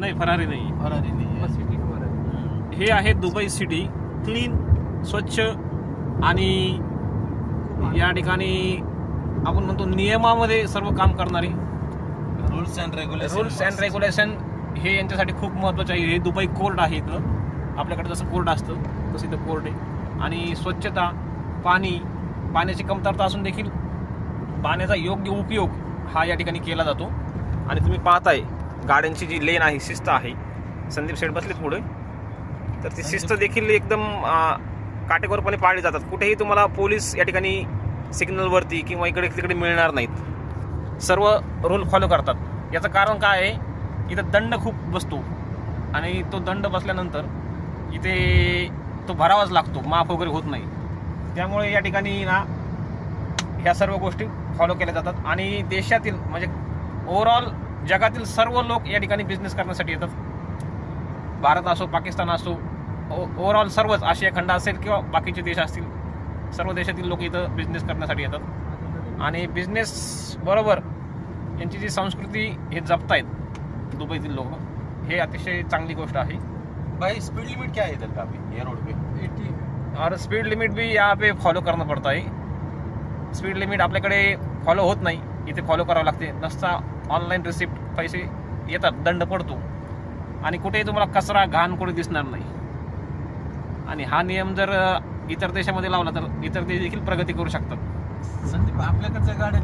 नाही फरारी नाही फरारी नाही. हे आहे दुबई सिटी क्लीन स्वच्छ आणि या ठिकाणी आपण म्हणतो नियमामध्ये सर्व काम करणारी. Rules and regulation rules and regulation हे यांच्यासाठी खूप महत्त्वाचे आहे. हे दुबई कोर्ट आहे इथं. आपल्याकडे जसं कोर्ट असतं तसं इथं कोर्ट आहे. आणि स्वच्छता पाणी पाण्याची कमतरता असून देखील पाण्याचा योग्य उपयोग हा या ठिकाणी केला जातो. आणि तुम्ही पाहताय गाड्यांची जी लेन आहे शिस्त आहे. संदीप शेठ बसलेत पुढे तर ती शिस्त देखील एकदम काटेकोरपणे पाळली जातात. कुठेही तुम्हाला पोलीस या ठिकाणी सिग्नलवरती किंवा इकडे तिकडे मिळणार नाहीत. सर्व रूल फॉलो करतात. याचं कारण काय आहे? इथं दंड खूप बसतो. आणि तो दंड बसल्यानंतर इथे तो भरावाच लागतो. माफ वगैरे होत नाही. त्यामुळे या ठिकाणी ना ह्या सर्व गोष्टी फॉलो केल्या जातात. आणि देशातील म्हणजे ओव्हरऑल जगातील सर्व लोक या ठिकाणी बिझनेस करण्यासाठी येतात. भारत असो पाकिस्तान असो ओव्हरऑल सर्वच आशिया खंड असेल किंवा बाकीचे देश असतील सर्व देशातील लोक इथं बिझनेस करण्यासाठी येतात. आणि बिझनेस बरोबर यांची जी संस्कृती हे जपतायत दुबईतील लोक हे अतिशय चांगली गोष्ट आहे. भाई स्पीड लिमिट क्या है इधर का भी ये रोड पे. और स्पीड लिमिट भी यहाँ पे फॉलो करणं पडतं आहे स्पीड लिमिट आपल्याकडे फॉलो होत नाही. इथे फॉलो करावं लागते. नसता ऑनलाईन रिसिप्ट पैसे येतात दंड पडतो. आणि कुठेही तुम्हाला कचरा घाण कुठे दिसणार नाही. आणि हा नियम जर इतर देशामध्ये लावला तर इतर देश देखील प्रगती करू शकतात. आपल्याकडच्या गाड्यात